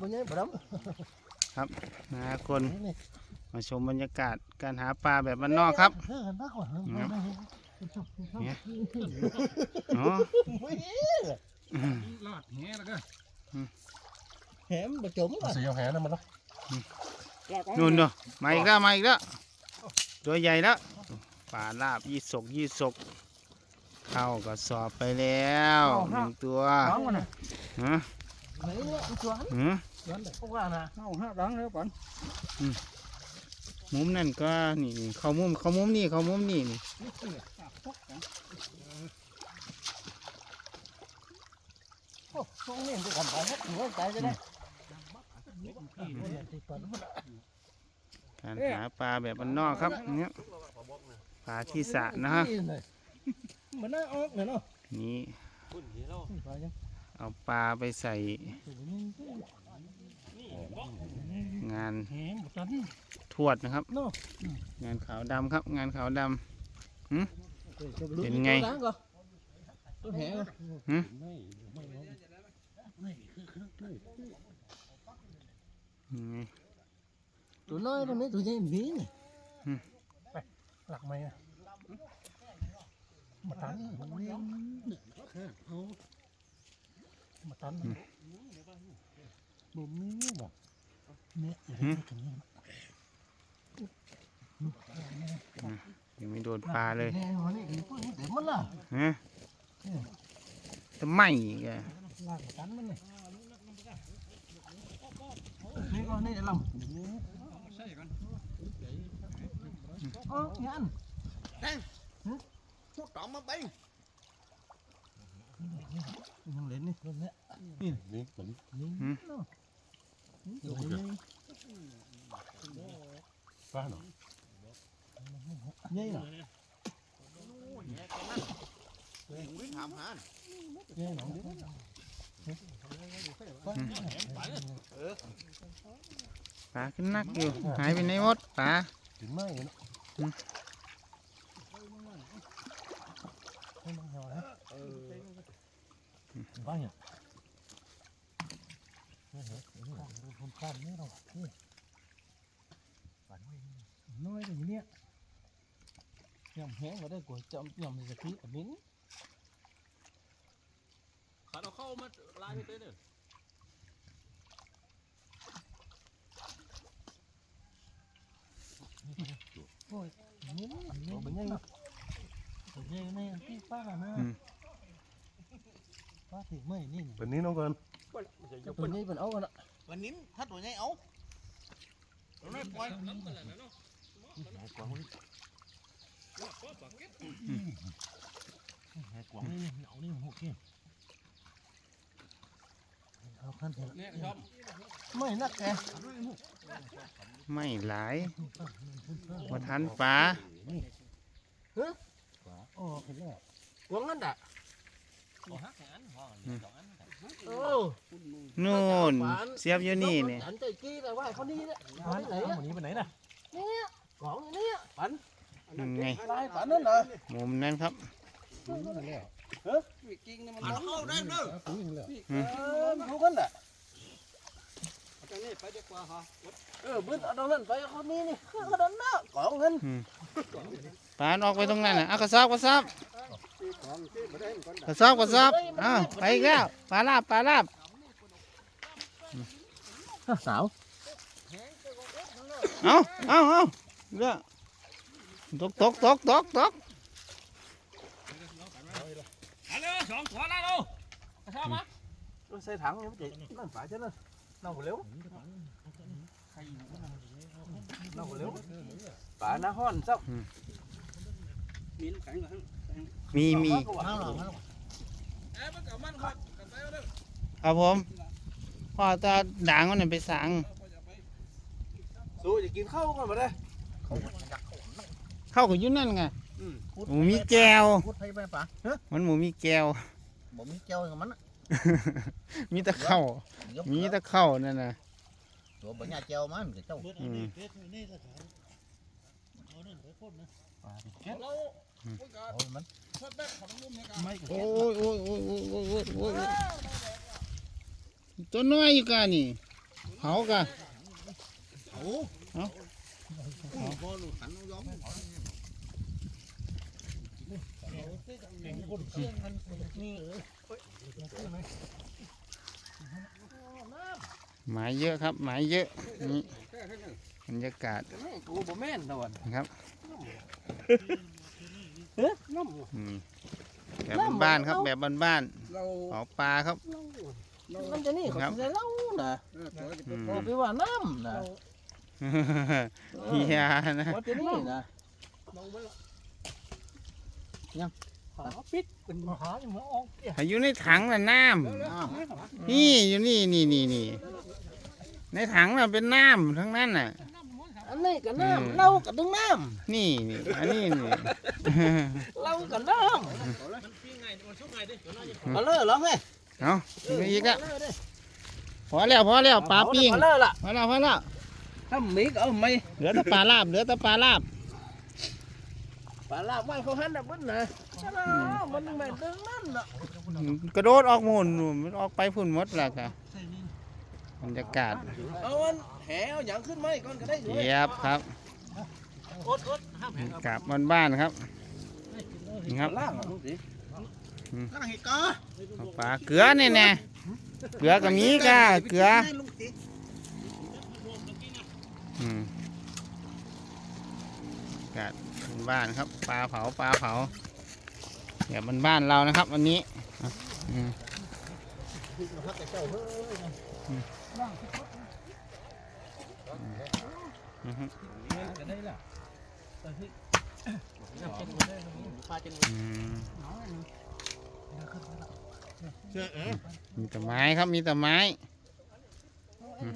บ่ใหญ่บ่ดนะคนำนี่มาชมบรรยากาศการหาปลาแบบบ้านนอกครับเออนักก่อนครับเนี่ยอ๋ออืมลอดแหแล้วก็แหมบ่จมอะเสียวแหนะมันเนาะนู่นเนาะมาอีกแล้วมาอีกแล้วตัวใหญ่แล้วปลาลาบยี่สกยี่สกเข้ากระสอบไปแล้วหนึ่งตัวร้องมันน่ะฮะ ไหนเนี่ยอีกตัวฮะตัวนั้นพวกว่าน่ะเอาห้าดังแล้วปันมุมนั่นก็นี่นี่เข้ามุมเข้ามุมนี่เข้ามุมนี่นี่โอ้ตรงนี้มันกันไปเฮ็ดหัวใจจะได้การหาปลาแบบบ้านนอกครับเนี่ยปลาที่สระนะฮะ เหมือนน่าออกเลยเนาะนี่ไปยัง เอาปลาไปใส่งานแหมบ่ตันทวดนะครับเนาะงานขาวดำครับ งานขาวดเป็นไงตัวดัก่อนตัวแหงอะำหึไม่คือคือคือยังไงตัวน้อยตัวนี้ตัวใหญ่หนีนี่หลักไหมอะมาตัน มาตันบ่มีบ่เนี่ยยังไม่โดนปลาเลยแหงวันนี้อีพวกนี้เต็มหมดละฮะทำไมอีกอะลากกันมันนี่นี่ก็นี่ลำใช่กันเออยันพูดต่อมาไป ยังเล่นนี่ตัวเนี้ยนี่ผมนี่เนาะตัวนี้ป้าเนาะใหญ่เนาะถามหาใหญ่เนาะปลาขึ้นนักอยู่หายไปไหนหมดปลาถึงไม่เนาะ ให้มันเหรอนะเออบ้าเนี่ยนี่เหรอนี่คนข้ามนี่เรานี่น้อยอย่างเนี้ยยำแห้งก็ได้ก๋วยจั๊บยำสกีมิ้นขาดเอาเข้ามาลายไปเต้นเด้อโอ้ยมิ้นมิ้นเป็นยังไงเป็นยังไงที่ป้านะ ป้าถึงไม่นี่เป็นนี้น้องเกินตัวนี้เป็นเอากันละวันนี้ถ้าตัวใหญ่เอาตัวน้อยปล่อยน้ำกันแล้วเนาะแหกกวางนี่เอานี่หกนี่เอาขั้นเถอะเนี่ยชอบไม่นักแกไม่หลายมาทันปลาโอ้เห็นแล้วกวางนั่นด่ะขอหักอั นห่อสองอันโอ้นู่นเสียบอยู่นี่เนี่ยฉันใจกี้แต่ว่าเขานี่เนี่ยปันวันนี้ไปไหนน่ะเนี่ยของนี่ปันยังไงลายปันนั่นเหรอมุมนั้นครับจริงนี่มันมันเข้าได้เด้อปุ้ยเลยเออดูกันด่ะตรงนี้ไปดีกว่าฮะเออบึ้นเอาตรงนั้นไปเขานี่นี่คือเขาดันหน้าของเงินปลาออกไปตรงนั้นน่ะเอากระสอบกระสอบ กระสอบกระสอบอ้าวไปอีกแล้วปลาลาบปลาลาบสาวเอาเอาเอาเรื่องตกตกตกตกตกอันนี้สองตัวแล้วชอบมั้ยใส่ถังยังไม่จีนั่นฝ่ายเจ้านั่นน้องหัวเลี้ยวน้องหัวเลี้ย วป่าหน้าห้อนซับมีน้ำแข็งเหรอมีมีเอาหรอเอ้มันกับมันครับกันไปเด้อครับผมพ่อตาด่างมันนะไปสั่งสู้จะกินข้าวก่อนมาได้เข้ากับอยุ่นั่นไงหมูมีแก้วพูดไทยไปป่ะมันหมูมีแก้วบ่มีแก้วอย่างมันน่ะมีแตะเข้าเดี๋ยวมีแตะเข้านั่นนะตัวบ่ญาแก้วมันก็เจ้าอืมเรา โอ้ยโอ้ยโอ้ยโอ้ยโอ้ยโอ้ยโอ้ยตัวน้อยอยู่กันนี่เผากันหลุดขันเอาย้อมหมายเยอะครับ หมายเยอะนี่บรรยากาศกูบ่แม่นตะวันครับ น้ำอืมแบบบ้านๆครับ แบบบ้านเราๆเผาปลาครับมันจะนี่เขาครับจะเล่านะเออตัวจะอืเป็นมบอกไปว่าน้ำนะเฮียนะว่าจะนี่นะยังหาปิดเป็นหาอย่างเมื่อออกเกี่ยอยู่ในถังน่ะน้ำนี่อยู่นี่นี่นี่นี่ในถังน่ะเป็นน้ำทั้งนั้นน่ะ อันนี้ก็อืมน้ำเล่ากับตึงน้นี่นี่อันนี้นี่ำเล่ากับน้ำมาเลยเหรอไงเอาไปอีกอะพอแล้วพอแล้วปลาปิ้งมาเลยล่ะพอแล้วพอแล้วถ้ามีก็เอาไม่เหลือแต่ปลาลาบเหลือแต่ปลาลาบปลาลาบไว้เขาหันดับเบิ้ลนะใช่ไหมมันไม่ดึงนั่นน่ะ กระโดดออกหมุนนู่นมันออกไปพุ่นหมดแล้วค่ะ บรรยากาศเอาอันแหเอาอย่างขึ้นไหมก่อนก็ได้อยู่เยียบครับกลับบ้านๆครับนี่ครับล่างอะลูกสิกำลังเห็ดกอเอาปลาเกลือนี่แน่เกลือกับมีกะเกลือลุงติอืมอากาศบ้านๆครับ ปลาเผาปลาเผาแบบบ้านๆเรานะครับ วันนี้ มีแต่ไม้ครับมีแต่ไม้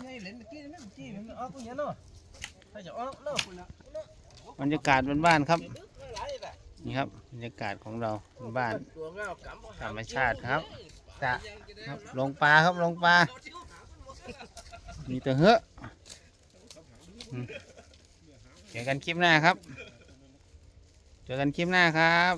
ไงเล่นตะกี้นี่ตะกี้มันออกอย่างนี้เนาะถ้าจะออกเนบรรยากาศบ้านๆครับนี่ครับบรรยากาศของเราบ้านธรรมชาติครับ จะครับลงปลาครับลงปลา มีแต่เหอะอืมเจอกันคลิปหน้าครับ เจอกันคลิปหน้าครับ